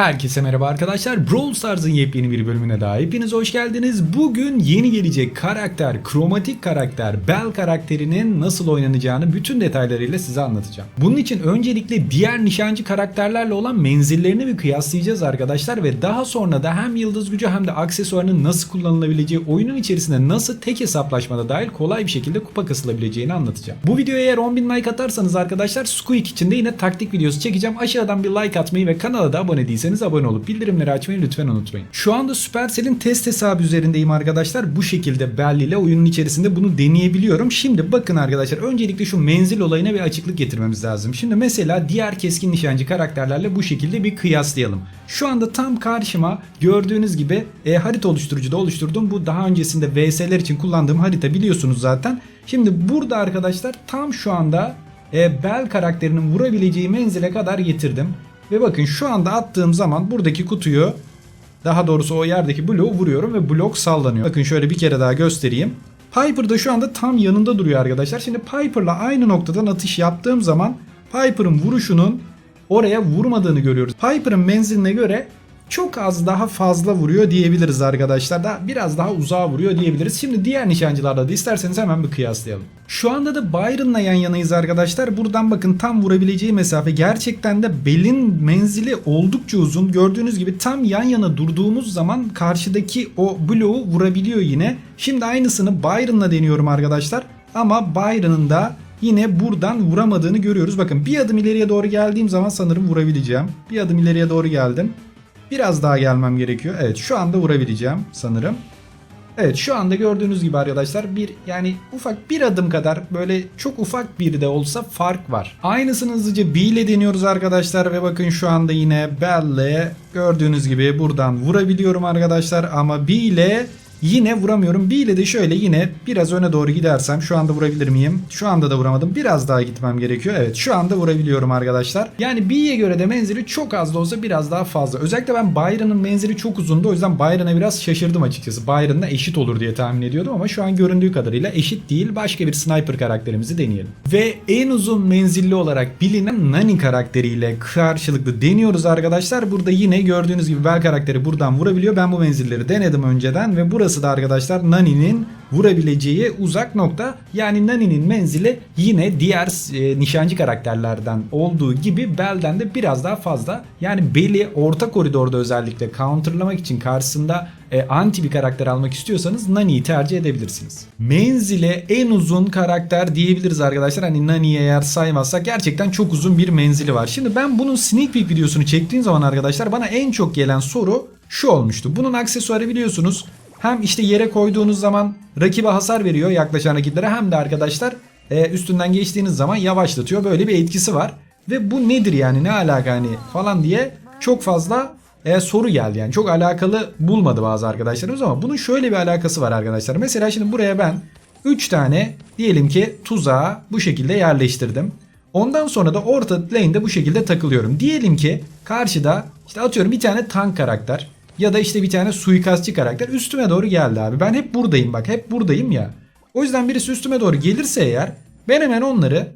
Herkese merhaba arkadaşlar. Brawl Stars'ın yepyeni bir bölümüne daha hepiniz hoş geldiniz. Bugün yeni gelecek karakter, kromatik karakter, Bell karakterinin nasıl oynanacağını bütün detaylarıyla size anlatacağım. Bunun için öncelikle diğer nişancı karakterlerle olan menzillerini bir kıyaslayacağız arkadaşlar ve daha sonra da hem yıldız gücü hem de aksesuarının nasıl kullanılabileceği, oyunun içerisinde nasıl tek hesaplaşmada dahil kolay bir şekilde kupa kasılabileceğini anlatacağım. Bu videoya eğer 10.000 like atarsanız arkadaşlar Squeak için de yine taktik videosu çekeceğim. Aşağıdan bir like atmayı ve kanala da abone değilseniz abone olup bildirimleri açmayı lütfen unutmayın. Şu anda Supercell'in test hesabı üzerindeyim arkadaşlar. Bu şekilde Bell ile oyunun içerisinde bunu deneyebiliyorum. Şimdi bakın arkadaşlar öncelikle şu menzil olayına bir açıklık getirmemiz lazım. Şimdi mesela diğer keskin nişancı karakterlerle bu şekilde bir kıyaslayalım. Şu anda tam karşıma gördüğünüz gibi e, harita oluşturucuda oluşturduğum bu daha öncesinde VS'ler için kullandığım harita biliyorsunuz zaten. Şimdi burada arkadaşlar tam şu anda e, Bell karakterinin vurabileceği menzile kadar getirdim. Ve bakın şu anda attığım zaman buradaki kutuyu daha doğrusu o yerdeki bloğu vuruyorum ve blok sallanıyor. Bakın şöyle bir kere daha göstereyim. Piper da şu anda tam yanında duruyor arkadaşlar. Şimdi Piper'la aynı noktadan atış yaptığım zaman Piper'ın vuruşunun oraya vurmadığını görüyoruz. Piper'ın menziline göre çok az daha fazla vuruyor diyebiliriz arkadaşlar. Da biraz daha uzağa vuruyor diyebiliriz. Şimdi diğer nişancılarla da isterseniz hemen bir kıyaslayalım. Şu anda da Byron'la yan yanayız arkadaşlar. Buradan bakın tam vurabileceği mesafe gerçekten de belin menzili oldukça uzun. Gördüğünüz gibi tam yan yana durduğumuz zaman karşıdaki o bloğu vurabiliyor yine. Şimdi aynısını Byron'la deniyorum arkadaşlar. Ama Byron'ın da yine buradan vuramadığını görüyoruz. Bakın bir adım ileriye doğru geldiğim zaman sanırım vurabileceğim. Bir adım ileriye doğru geldim. Biraz daha gelmem gerekiyor. Evet şu anda vurabileceğim sanırım. Evet şu anda gördüğünüz gibi arkadaşlar bir yani ufak bir adım kadar böyle çok ufak bir de olsa fark var. Aynısını hızlıca B ile deniyoruz arkadaşlar ve bakın şu anda yine Bell'le gördüğünüz gibi buradan vurabiliyorum arkadaşlar ama B ile Yine vuramıyorum. B ile de şöyle yine biraz öne doğru gidersem şu anda vurabilir miyim? Şu anda da vuramadım. Biraz daha gitmem gerekiyor. Evet şu anda vurabiliyorum arkadaşlar. Yani B'ye göre de menzili çok az da olsa biraz daha fazla. Özellikle ben Byron'ın menzili çok uzundu. O yüzden Byron'a biraz şaşırdım açıkçası. Byron'la eşit olur diye tahmin ediyordum ama şu an göründüğü kadarıyla eşit değil. Başka bir sniper karakterimizi deneyelim. Ve en uzun menzilli olarak bilinen Nani karakteriyle karşılıklı deniyoruz arkadaşlar. Burada yine gördüğünüz gibi Bell karakteri buradan vurabiliyor. Ben bu menzilleri denedim önceden ve burası Burası da arkadaşlar Nani'nin vurabileceği uzak nokta. Yani Nani'nin menzili yine diğer e, nişancı karakterlerden olduğu gibi Bell'den de biraz daha fazla. Yani Bell'i orta koridorda özellikle counterlamak için karşısında e, anti bir karakter almak istiyorsanız Nani'yi tercih edebilirsiniz. Menzile en uzun karakter diyebiliriz arkadaşlar. Hani Nani'yi eğer saymazsak gerçekten çok uzun bir menzili var. Şimdi ben bunun sneak peek videosunu çektiğim zaman arkadaşlar bana en çok gelen soru şu olmuştu. Bunun aksesuarı biliyorsunuz hem işte yere koyduğunuz zaman rakibe hasar veriyor yaklaşan rakiplere hem de arkadaşlar e, üstünden geçtiğiniz zaman yavaşlatıyor. Böyle bir etkisi var. Ve bu nedir yani ne alaka hani falan diye çok fazla e, soru geldi yani. Çok alakalı bulmadı bazı arkadaşlarımız ama bunun şöyle bir alakası var arkadaşlar. Mesela şimdi buraya ben 3 tane diyelim ki tuzağı bu şekilde yerleştirdim. Ondan sonra da orta lane'de bu şekilde takılıyorum. Diyelim ki karşıda işte atıyorum bir tane tank karakter ya da işte bir tane suikastçı karakter üstüme doğru geldi abi. Ben hep buradayım bak hep buradayım ya. O yüzden birisi üstüme doğru gelirse eğer ben hemen onları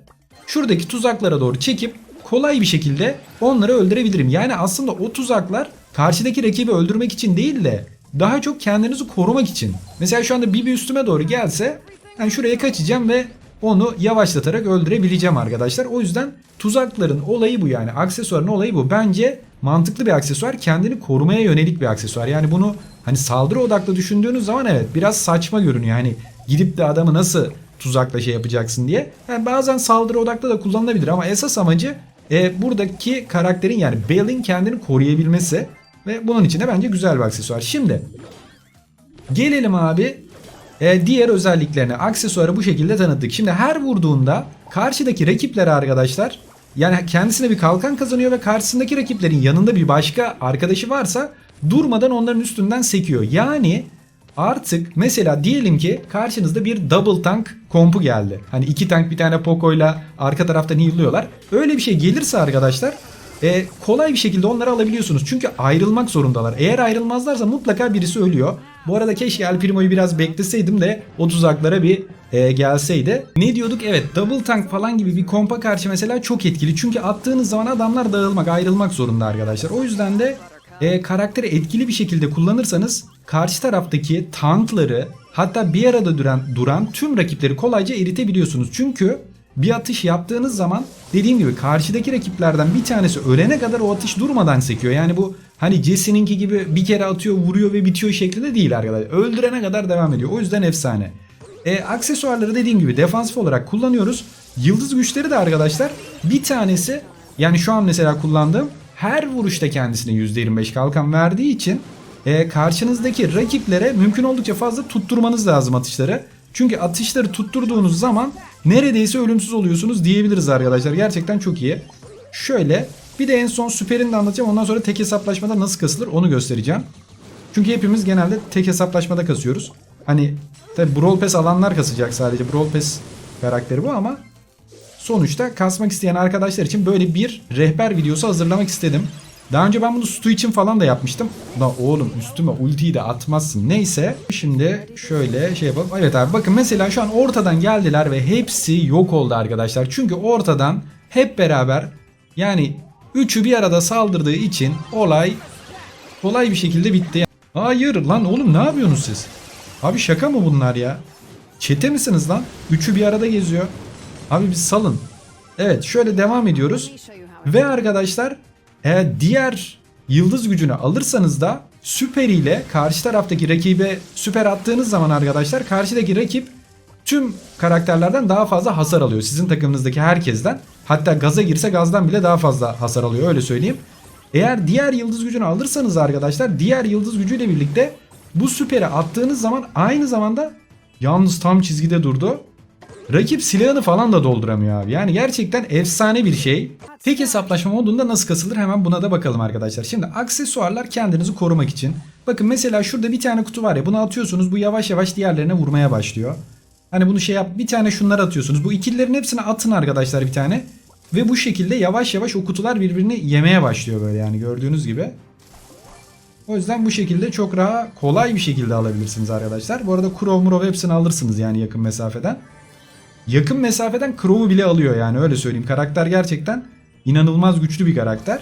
şuradaki tuzaklara doğru çekip kolay bir şekilde onları öldürebilirim. Yani aslında o tuzaklar karşıdaki rakibi öldürmek için değil de daha çok kendinizi korumak için. Mesela şu anda Bibi üstüme doğru gelse ben şuraya kaçacağım ve onu yavaşlatarak öldürebileceğim arkadaşlar. O yüzden tuzakların olayı bu yani. Aksesuarın olayı bu. Bence mantıklı bir aksesuar. Kendini korumaya yönelik bir aksesuar. Yani bunu hani saldırı odaklı düşündüğünüz zaman evet biraz saçma görünüyor. Yani gidip de adamı nasıl tuzakla şey yapacaksın diye. Yani bazen saldırı odaklı da kullanılabilir ama esas amacı e, buradaki karakterin yani Bale'in kendini koruyabilmesi ve bunun için de bence güzel bir aksesuar. Şimdi gelelim abi e, diğer özelliklerine. Aksesuarı bu şekilde tanıttık. Şimdi her vurduğunda karşıdaki rakiplere arkadaşlar yani kendisine bir kalkan kazanıyor ve karşısındaki rakiplerin yanında bir başka arkadaşı varsa durmadan onların üstünden sekiyor. Yani artık mesela diyelim ki karşınızda bir double tank kompu geldi. Hani iki tank bir tane Poco'yla arka taraftan heal'lıyorlar. Öyle bir şey gelirse arkadaşlar e, kolay bir şekilde onları alabiliyorsunuz. Çünkü ayrılmak zorundalar. Eğer ayrılmazlarsa mutlaka birisi ölüyor. Bu arada keşke El Primo'yu biraz bekleseydim de o tuzaklara bir e, gelseydi. Ne diyorduk? Evet double tank falan gibi bir kompa karşı mesela çok etkili. Çünkü attığınız zaman adamlar dağılmak, ayrılmak zorunda arkadaşlar. O yüzden de e, karakteri etkili bir şekilde kullanırsanız karşı taraftaki tankları hatta bir arada duran, duran tüm rakipleri kolayca eritebiliyorsunuz. Çünkü bir atış yaptığınız zaman dediğim gibi karşıdaki rakiplerden bir tanesi ölene kadar o atış durmadan sekiyor. Yani bu hani Jesse'ninki gibi bir kere atıyor vuruyor ve bitiyor şeklinde değil arkadaşlar. Öldürene kadar devam ediyor. O yüzden efsane. E, aksesuarları dediğim gibi defansif olarak kullanıyoruz. Yıldız güçleri de arkadaşlar bir tanesi yani şu an mesela kullandığım her vuruşta kendisine %25 kalkan verdiği için e, karşınızdaki rakiplere mümkün oldukça fazla tutturmanız lazım atışları. Çünkü atışları tutturduğunuz zaman neredeyse ölümsüz oluyorsunuz diyebiliriz arkadaşlar. Gerçekten çok iyi. Şöyle bir de en son süperini de anlatacağım. Ondan sonra tek hesaplaşmada nasıl kasılır onu göstereceğim. Çünkü hepimiz genelde tek hesaplaşmada kasıyoruz. Hani tabi Brawl Pass alanlar kasacak sadece. Brawl Pass karakteri bu ama sonuçta kasmak isteyen arkadaşlar için böyle bir rehber videosu hazırlamak istedim. Daha önce ben bunu Stu için falan da yapmıştım. Da oğlum üstüme ultiyi de atmazsın. Neyse şimdi şöyle şey yapalım. Evet abi bakın mesela şu an ortadan geldiler ve hepsi yok oldu arkadaşlar. Çünkü ortadan hep beraber yani üçü bir arada saldırdığı için olay kolay bir şekilde bitti. Hayır lan oğlum ne yapıyorsunuz siz? Abi şaka mı bunlar ya? Çete misiniz lan? Üçü bir arada geziyor. Abi biz salın. Evet şöyle devam ediyoruz. Ve arkadaşlar eğer diğer yıldız gücünü alırsanız da süper ile karşı taraftaki rakibe süper attığınız zaman arkadaşlar karşıdaki rakip tüm karakterlerden daha fazla hasar alıyor. Sizin takımınızdaki herkesten. Hatta gaza girse gazdan bile daha fazla hasar alıyor öyle söyleyeyim. Eğer diğer yıldız gücünü alırsanız arkadaşlar diğer yıldız gücüyle birlikte bu süperi attığınız zaman aynı zamanda yalnız tam çizgide durdu. Rakip silahını falan da dolduramıyor abi. Yani gerçekten efsane bir şey. Tek hesaplaşma modunda nasıl kasılır hemen buna da bakalım arkadaşlar. Şimdi aksesuarlar kendinizi korumak için. Bakın mesela şurada bir tane kutu var ya bunu atıyorsunuz bu yavaş yavaş diğerlerine vurmaya başlıyor. Hani bunu şey yap bir tane şunları atıyorsunuz. Bu ikililerin hepsini atın arkadaşlar bir tane. Ve bu şekilde yavaş yavaş o kutular birbirini yemeye başlıyor böyle yani gördüğünüz gibi. O yüzden bu şekilde çok rahat kolay bir şekilde alabilirsiniz arkadaşlar. Bu arada Crow Murov hepsini alırsınız yani yakın mesafeden. Yakın mesafeden Crow'u bile alıyor yani öyle söyleyeyim. Karakter gerçekten inanılmaz güçlü bir karakter.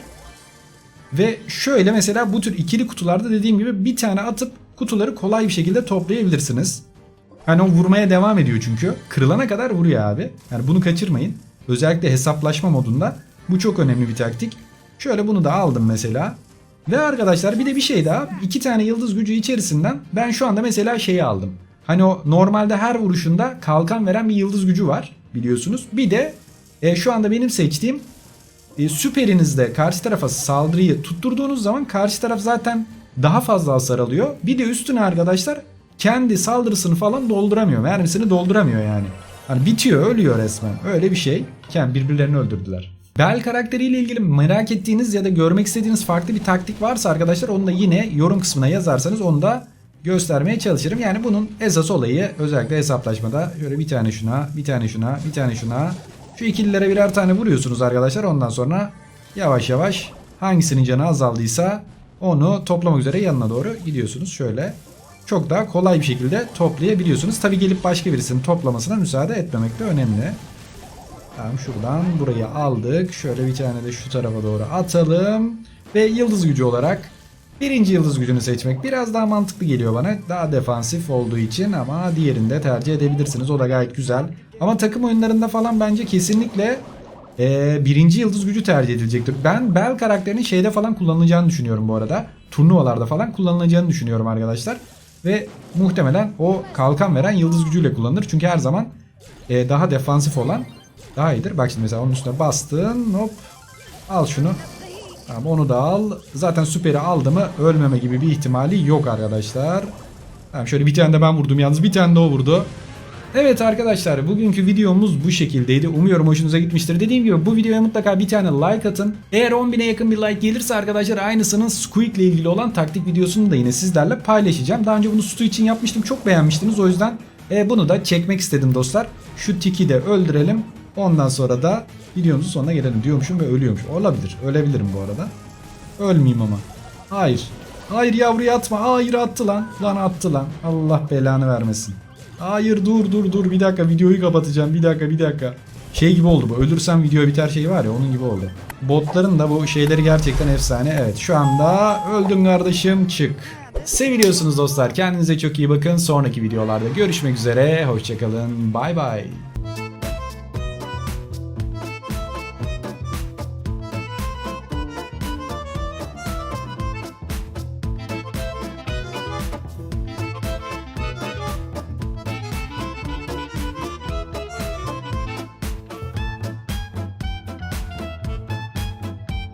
Ve şöyle mesela bu tür ikili kutularda dediğim gibi bir tane atıp kutuları kolay bir şekilde toplayabilirsiniz. Hani o vurmaya devam ediyor çünkü. Kırılana kadar vuruyor abi. Yani bunu kaçırmayın. Özellikle hesaplaşma modunda bu çok önemli bir taktik. Şöyle bunu da aldım mesela. Ve arkadaşlar bir de bir şey daha. iki tane yıldız gücü içerisinden ben şu anda mesela şeyi aldım. Hani o normalde her vuruşunda kalkan veren bir yıldız gücü var biliyorsunuz. Bir de e, şu anda benim seçtiğim e, süperinizde karşı tarafa saldırıyı tutturduğunuz zaman karşı taraf zaten daha fazla hasar alıyor. Bir de üstüne arkadaşlar kendi saldırısını falan dolduramıyor. Mermisini dolduramıyor yani. Hani bitiyor, ölüyor resmen. Öyle bir şey. Kendi birbirlerini öldürdüler. Bel karakteriyle ilgili merak ettiğiniz ya da görmek istediğiniz farklı bir taktik varsa arkadaşlar onu da yine yorum kısmına yazarsanız onu da göstermeye çalışırım. Yani bunun esas olayı özellikle hesaplaşmada şöyle bir tane şuna, bir tane şuna, bir tane şuna. Şu ikililere birer tane vuruyorsunuz arkadaşlar. Ondan sonra yavaş yavaş hangisinin canı azaldıysa onu toplamak üzere yanına doğru gidiyorsunuz. Şöyle çok daha kolay bir şekilde toplayabiliyorsunuz. Tabi gelip başka birisinin toplamasına müsaade etmemek de önemli. Tamam şuradan burayı aldık. Şöyle bir tane de şu tarafa doğru atalım. Ve yıldız gücü olarak birinci yıldız gücünü seçmek biraz daha mantıklı geliyor bana. Daha defansif olduğu için ama diğerini de tercih edebilirsiniz. O da gayet güzel. Ama takım oyunlarında falan bence kesinlikle e, birinci yıldız gücü tercih edilecektir. Ben Bell karakterinin şeyde falan kullanılacağını düşünüyorum bu arada. Turnuvalarda falan kullanılacağını düşünüyorum arkadaşlar. Ve muhtemelen o kalkan veren yıldız gücüyle kullanılır. Çünkü her zaman e, daha defansif olan daha iyidir. Bak şimdi mesela onun üstüne bastın hop al şunu. Tamam onu da al. Zaten süperi aldı mı ölmeme gibi bir ihtimali yok arkadaşlar. Tamam şöyle bir tane de ben vurdum yalnız bir tane de o vurdu. Evet arkadaşlar bugünkü videomuz bu şekildeydi. Umuyorum hoşunuza gitmiştir. Dediğim gibi bu videoya mutlaka bir tane like atın. Eğer 10.000'e yakın bir like gelirse arkadaşlar aynısının Squeak ile ilgili olan taktik videosunu da yine sizlerle paylaşacağım. Daha önce bunu Stu için yapmıştım. Çok beğenmiştiniz. O yüzden e, bunu da çekmek istedim dostlar. Şu tiki de öldürelim. Ondan sonra da videomuzun sonuna gelelim diyormuşum ve ölüyormuş. Olabilir. Ölebilirim bu arada. Ölmeyeyim ama. Hayır. Hayır yavruyu atma. Hayır attı lan. Lan attı lan. Allah belanı vermesin. Hayır dur dur dur bir dakika videoyu kapatacağım bir dakika bir dakika. Şey gibi oldu bu. Ölürsem video biter şeyi var ya onun gibi oldu. Botların da bu şeyleri gerçekten efsane. Evet şu anda öldün kardeşim çık. Seviliyorsunuz dostlar. Kendinize çok iyi bakın. Sonraki videolarda görüşmek üzere. Hoşçakalın. Bay bay.